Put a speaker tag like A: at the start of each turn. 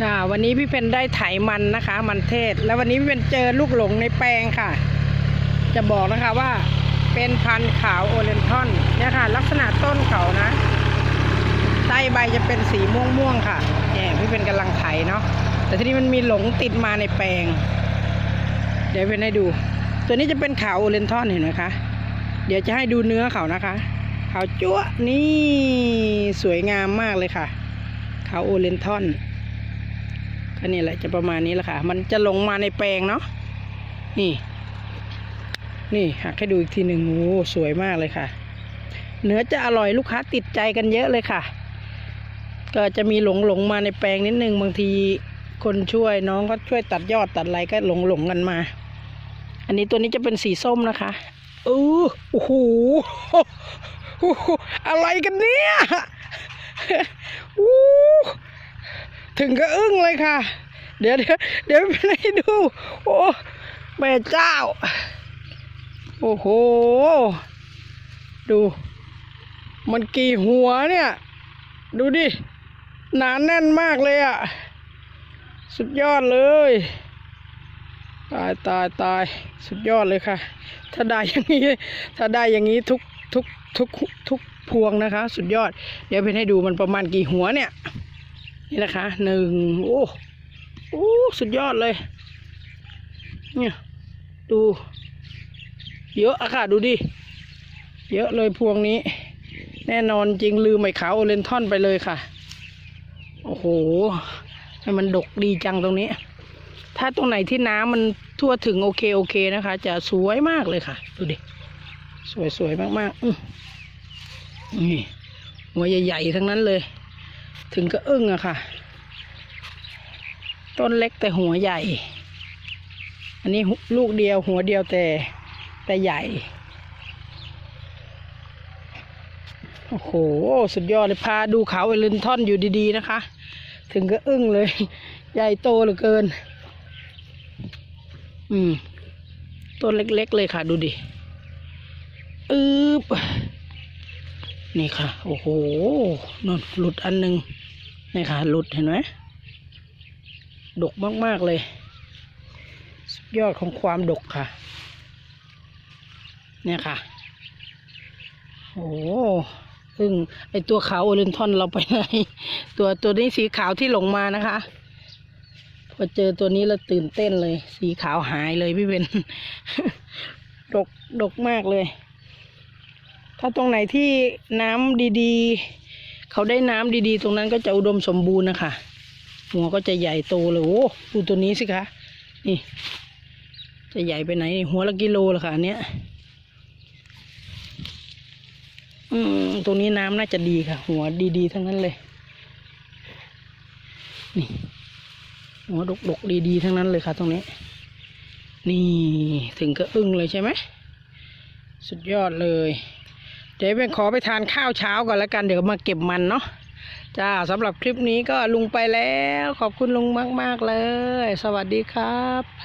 A: ค่ะวันนี้พี่เพนได้ไถมันนะคะ มันเทศ แล้ววันนี้พี่เพนเจอลูกหลงในแปลงค่ะ จะบอกนะคะว่าเป็นพันธุ์ขาวโอเรนทอนเนี่ยค่ะ ลักษณะต้นเขานะใต้ใบจะเป็นสีม่วงม่วงค่ะเนี่ยพี่เพนกำลังไถเนาะแต่ทีนี้มันมีหลงติดมาในแปลง เดี๋ยวเพนให้ดู ตัวนี้จะเป็นขาวโอเรนทอนเห็นไหมคะเดี๋ยวจะให้ดูเนื้อเขานะคะขาวจั๊วนี่สวยงามมากเลยค่ะขาวโอเรนทอน ก็นี่แหละจะประมาณนี้แหละค่ะ มันจะลงมาในแปลงเนาะนี่ นี่หักให้ดูอีกทีหนึ่งโอ้สวยมากเลยค่ะ เนื้อจะอร่อยลูกค้าติดใจกันเยอะเลยค่ะ ก็จะมีหลงหลงมาในแปลงนิดนึงบางทีคนช่วยน้องก็ช่วยตัดยอดตัดอะไรก็หลงหลงกันมา อันนี้ตัวนี้จะเป็นสีส้มนะคะเออโอ้โหอ้โหอะไรกันเนี่ยอู้ถึงก็อึ้งเลยค่ะ เดี๋ยวเดี๋ยวเดี๋ยวไปให้ดู โอ้แม่เจ้า โอ้โห ดู มันกี่หัวเนี่ย ดูดิ หนาแน่นมากเลยอะ่ะ สุดยอดเลย ตายตายตายสุดยอดเลยค่ะ ถ้าได้อย่างนี้ ถ้าได้อย่างนี้ทุกทุกทุกทุกพวงนะคะ สุดยอด เดี๋ยวเพนให้ดูมันประมาณกี่หัวเนี่ย นี่นะคะหนึ่งโอ้ อ้สุดยอดเลย เนี่ยดูเยอะอะค่ะดูดิ เยอะเลยพวงนี้ แน่นอนจริงลืมไอ้ขาวโอเรนทอนไปเลยค่ะ โอ้โหให้มันดกดีจังตรงนี้ ถ้าตรงไหนที่น้ำมันทั่วถึงโอเคโอเคนะคะ จะสวยมากเลยค่ะ ดูดิ สวยสวยมากๆอื้อนี่หัวใหญ่ๆทั้งนั้นเลย ถึงก็อึ้งอะค่ะ ต้นเล็กแต่หัวใหญ่ อันนี้ลูกเดียวหัวเดียวแต่แต่ใหญ่ โอ้โห สุดยอดเลยพาดูเขาเอลินทอนอยู่ดีๆนะคะ ถึงก็อึ้งเลย ใหญ่โตเหลือเกิน อืม ต้นเล็กๆเลยค่ะ ดูดิอึบนี่ค่ะ โอ้โหนนหลุดอันหนึ่งนี่ค่ะ หลุดเห็นไหม ดกมาก ๆ เลย สุดยอดของความดกค่ะ เนี่ยค่ะ โอ้ซึ่งไอตัวขาวโอเรนทอนเราไปไหนตัวตัวนี้สีขาวที่หลงมานะคะพอเจอตัวนี้แล้วตื่นเต้นเลย สีขาวหายเลยพี่เบนดกดกมากเลย ถ้าตรงไหนที่น้ำดีๆ เขาได้น้ำดีๆ ตรงนั้นก็จะอุดมสมบูรณ์นะคะ หัวก็จะใหญ่โตเลยโอ้ดูตัวนี้สิคะนี่ จะใหญ่ไปไหน หัวละกิโลละค่ะอันเนี้ยอืมตรงนี้น้ำน่าจะดีค่ะ หัวดีๆทั้งนั้นเลย นี่ หัวดกๆดีๆทั้งนั้นเลยค่ะ ตรงนี้ นี่ถึงก็อึ้งเลยใช่ไหมสุดยอดเลย เดี๋ยวเป็นขอไปทานข้าวเช้าก่อนแล้วกันเดี๋ยวมาเก็บมันเนาะ จ้าสำหรับคลิปนี้ก็ลุงไปแล้ว ขอบคุณลุงมาก ๆ เลย สวัสดีครับ